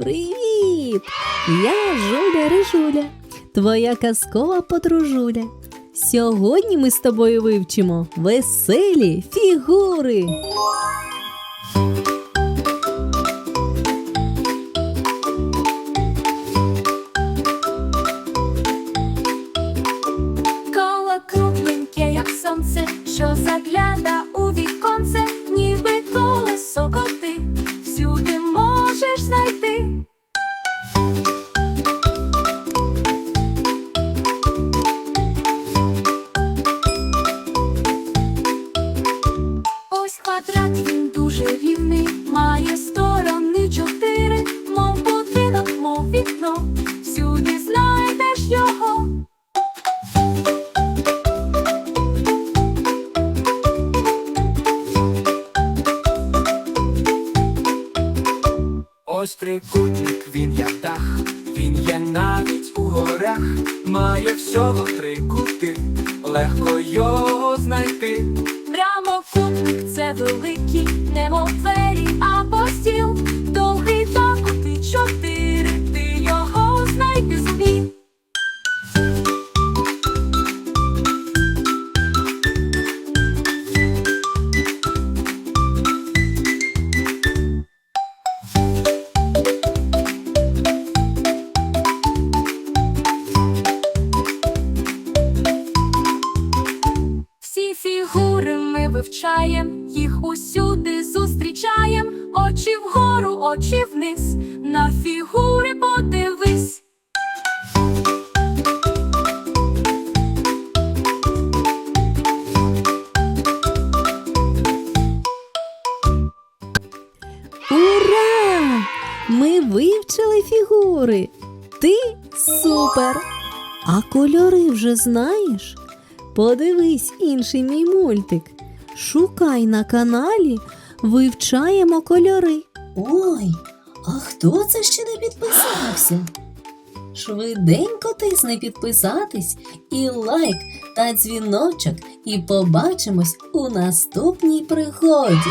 Привіт! Я Жуля Рижуля, твоя казкова подружуля. Сьогодні ми з тобою вивчимо веселі фігури. Коло кругленьке, як сонце, що загляда у віконце, можеш знайти. Ось трикутник, він як дах, він є навіть у горах, має всього три кути, легко його знайти. Прямокутник це великий, немов фігури ми вивчаєм, їх усюди зустрічаєм. Очі вгору, очі вниз, на фігури подивись. Ура! Ми вивчили фігури. Ти супер! А кольори вже знаєш? Подивись інший мій мультик. Шукай на каналі, вивчаємо кольори. Ой, а хто це ще не підписався? Швиденько тисни підписатись і лайк та дзвіночок, і побачимось у наступній пригоді.